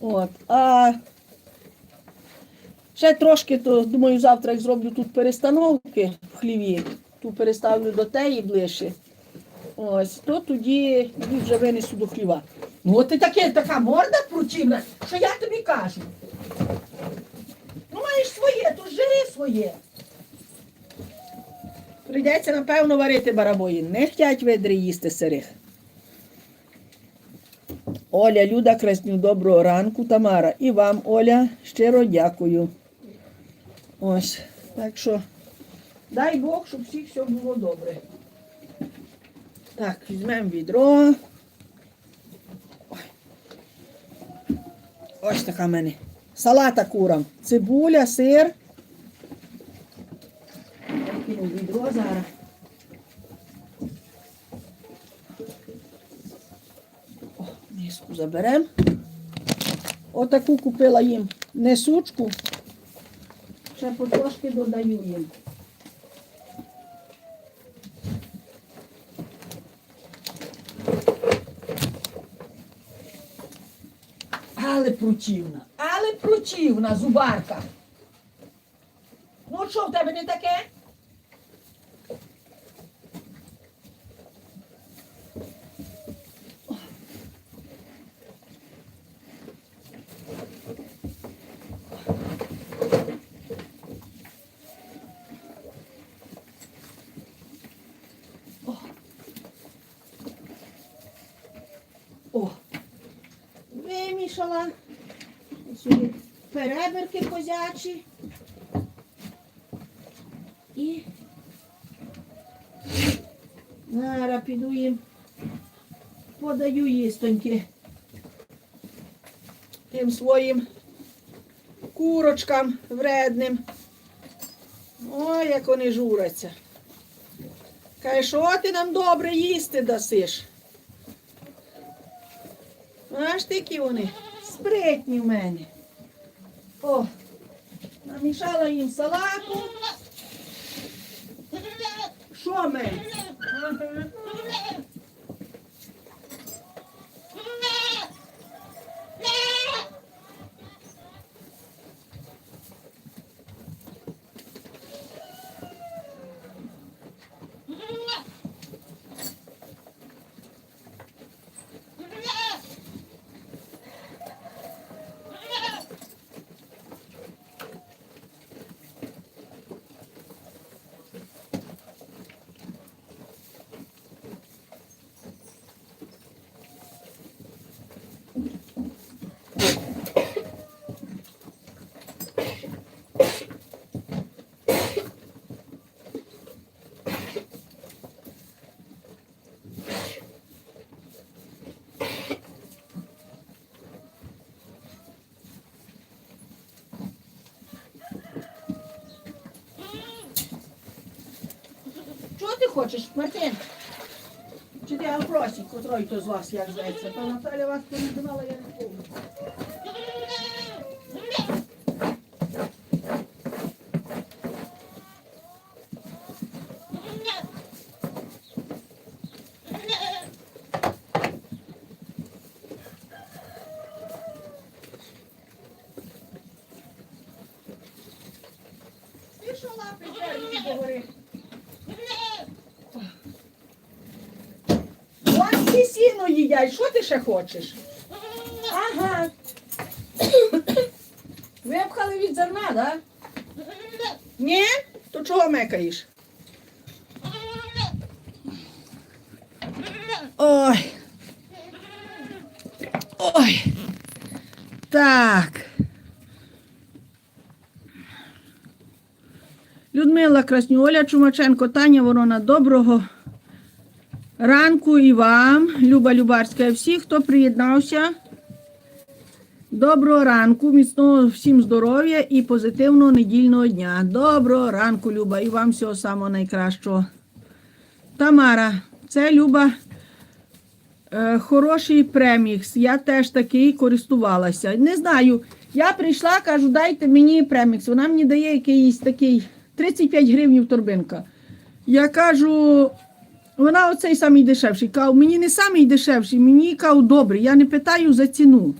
От. А ще трошки, то думаю, завтра як зроблю тут перестановки в хліві, ту переставлю до теї ближче. Ось, то тоді їх вже винесу до хліва. Ну, от ти таке, така морда противна, що я тобі кажу. Ну, маєш своє, то жири своє. Прийдеться, напевно, варити барабої. Не хтять видри їсти сирих. Оля, Люда Красню, доброго ранку, Тамара. І вам, Оля, щиро дякую. Ось. Так що, дай Бог, щоб всіх все було добре. Так, візьмемо відро. Ось така в мене. Салата курам. Цибуля, сир. Я кину відро зараз. О, миску заберемо. Отаку купила їм несучку. Ще потрошки додаю їм. Але противна, але противна зубарка. Ну що в тебе не таке? О, вимішала. Сюди перебірки козячі. І зараз піду їм подаю їстоньки тим своїм курочкам вредним. Ой, як вони журяться. Каже, що ти нам добре їсти дасиш? Аж такі вони спритні в мене. О, намішала їм салату. Що ми? Хочеш, Мартин? Чи ти Алпросі, котрий то з вас, як зветься? То Наталя вас порозумала, я не помню. Ти що лапи тягнеш до гори? Ось всі сіно їдять, що ти ще хочеш? Ага. Випхали від зерна? Да? Ні? То чого мекаєш? Ой. Ой. Так. Людмила Красню, Оля Чумаченко, Таня Ворона, доброго ранку і вам, Люба Любарська, і всі, хто приєднався. Доброго ранку, міцного всім здоров'я і позитивного недільного дня. Доброго ранку, Люба, і вам всього самого найкращого. Тамара, це Люба. Е, хороший премікс. Я теж такий користувалася. Не знаю. Я прийшла, кажу, дайте мені премікс. Вона мені дає якийсь такий 35 гривень торбинка. Я кажу, Вона оцей самий дешевший. Кав, мені не самий дешевший, мені кав добрий. Я не питаю за ціну.